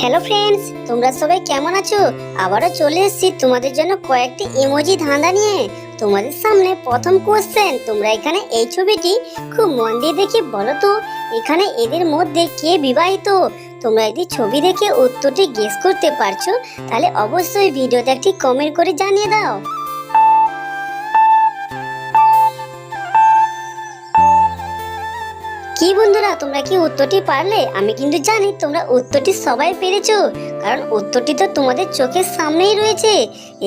Hello friends তোমরা সবাই কেমন আছো? আবারও চলে এসেছি তোমাদের জন্য কয়েকটি ইমোজি ধাঁধা নিয়ে। তোমাদের সামনে প্রথম কোশ্চেন তোমরা এখানে এই ছবিটি খুব মন দিয়ে দেখে বলো তো, এখানে এদের মধ্যে কে বিবাহিত? তোমরা যদি ছবি দেখে উত্তরটি গেস করতে পারছ, তাহলে অবশ্যই ভিডিওতে একটি কমেন্ট করে জানিয়ে দাও। কি বন্ধুরা, তোমরা কি উত্তরটি পারলে? আমি কিন্তু জানি, তোমরা উত্তরটি সবাই পেরেছ। কারণ উত্তরটি তো তোমাদের চোখের সামনেই রয়েছে।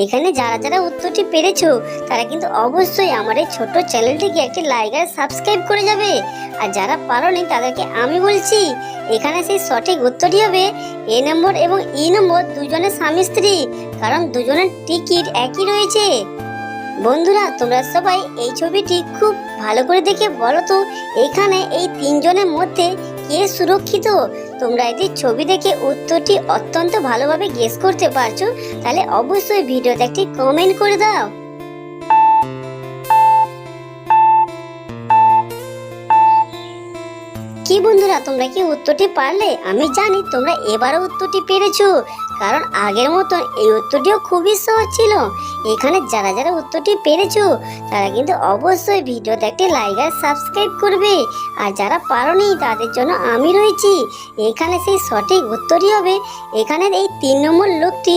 এখানে যারা যারা উত্তরটি পেরেছ, তারা কিন্তু অবশ্যই আমার এই ছোট্ট চ্যানেলটিকে একটি লাইক আর সাবস্ক্রাইব করে যাবে। আর যারা পারোনি, তাদেরকে আমি বলছি, এখানে সেই সঠিক উত্তরটি হবে এ নম্বর এবং ই নম্বর দুজনের স্বামী স্ত্রী, কারণ দুজনের টিকিট একই রয়েছে। বন্ধুরা, তোমরা সবাই এই ছবিটি খুব ভালো করে দেখে বলো তো, এখানে এই তিনজনের মধ্যে কে সুরক্ষিত? তোমরা এদের ছবি দেখে উত্তরটি অত্যন্ত ভালোভাবে গেস করতে পারছ, তাহলে অবশ্যই ভিডিওতে একটি কমেন্ট করে দাও। কি বন্ধুরা, তোমরা কি উত্তরটি পারলে? আমি জানি তোমরা এবারও উত্তরটি পেরেছ, কারণ আগের মতন এই উত্তরটিও খুবই সহজ ছিল। এখানে যারা যারা উত্তরটি পেরেছ, তারা কিন্তু অবশ্যই ভিডিওতে একটি লাইক আর সাবস্ক্রাইব করবে। আর যারা পারোনি, তাদের জন্য আমি রয়েছি। এখানে সেই সঠিক উত্তরই হবে। এখানে এই তিন নম্বর লোকটি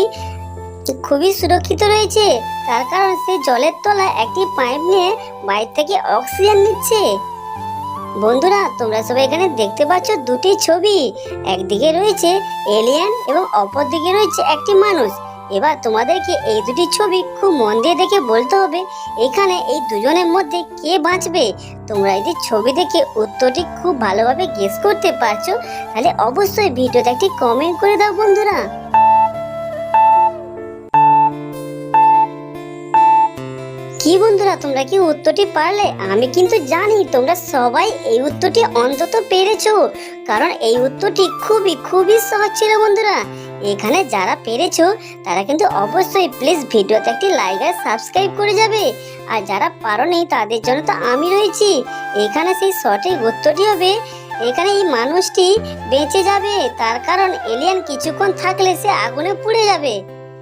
খুবই সুরক্ষিত রয়েছে। তার কারণ সে জলের তলায় একটি পাইপ নিয়ে বাইরে থেকে অক্সিজেন নিচ্ছে। বন্ধুরা, তোমরা সবাই এখানে দেখতে পাচ্ছ দুটি ছবি। একদিকে রয়েছে এলিয়েন এবং অপর দিকে রয়েছে একটি মানুষ। এবার তোমাদেরকে এই দুটি ছবি খুব মন দিয়ে দেখে বলতে হবে, এখানে এই দুজনের মধ্যে কে বাঁচবে? তোমরা যদি ছবি দেখে উত্তরটি খুব ভালোভাবে গেস করতে পারছ, তাহলে অবশ্যই ভিডিওতে একটি কমেন্ট করে দাও বন্ধুরা। কি বন্ধুরা, তোমরা কি উত্তরটি পারলে? আমি কিন্তু জানি, তোমরা সবাই এই উত্তরটি অন্তত পেরেছ। কারণ এই উত্তরটি খুবই খুবই সহজ ছিল বন্ধুরা। এখানে যারা পেরেছ, তারা কিন্তু অবশ্যই প্লিজ ভিডিওতে একটি লাইক আর সাবস্ক্রাইব করে যাবে। আর যারা পারো পারোনি, তাদের জন্য তো আমি রয়েছি। এখানে সেই সঠিক উত্তরটি হবে, এখানে এই মানুষটি বেঁচে যাবে। তার কারণ এলিয়ান কিছুক্ষণ থাকলে সে আগুনে পুড়ে যাবে।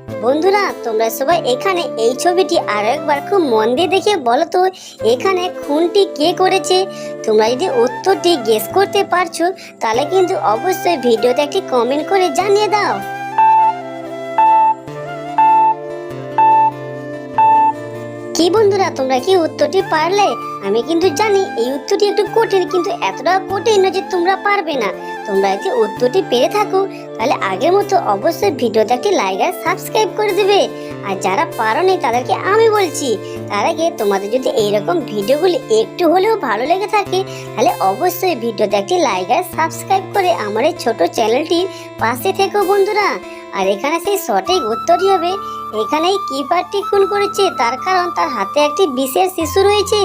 বন্ধুরা, তোমরা সবাই এখানে এই ছবিটি আর একবার খুব মন দিয়ে দেখে বলো তো, এখানে খুনটি কে করেছে? তোমরা যদি উত্তরটি গেস করতে পারছ, তাহলে কিন্তু অবশ্যই ভিডিওতে একটি কমেন্ট করে জানিয়ে দাও। কি বন্ধুরা, তোমরা কি উত্তরটি পারলে? আমি কিন্তু জানি এই উত্তরটি একটু কঠিন, কিন্তু এতটা কঠিন না যে তোমরা পারবে না। তোমরা যদি উত্তরটি পেরে থাকো, তাহলে আগের মতো অবশ্যই ভিডিওতে একটি লাইক আর সাবস্ক্রাইব করে দেবে। আর যারা পারোনি, তাদেরকে আমি বলছি, তার আগে তোমাদের যদি এইরকম ভিডিওগুলি একটু হলেও ভালো লেগে থাকে, তাহলে অবশ্যই ভিডিওতে একটি লাইক আর সাবস্ক্রাইব করে আমার এই ছোটো চ্যানেলটির পাশে থেকো বন্ধুরা। আর এখানে সেই সঠিক উত্তরই হবে। এখানেই কিপারটি খুন করেছে? তার কারণ তার হাতে একটি বিশেষ শিশু রয়েছে।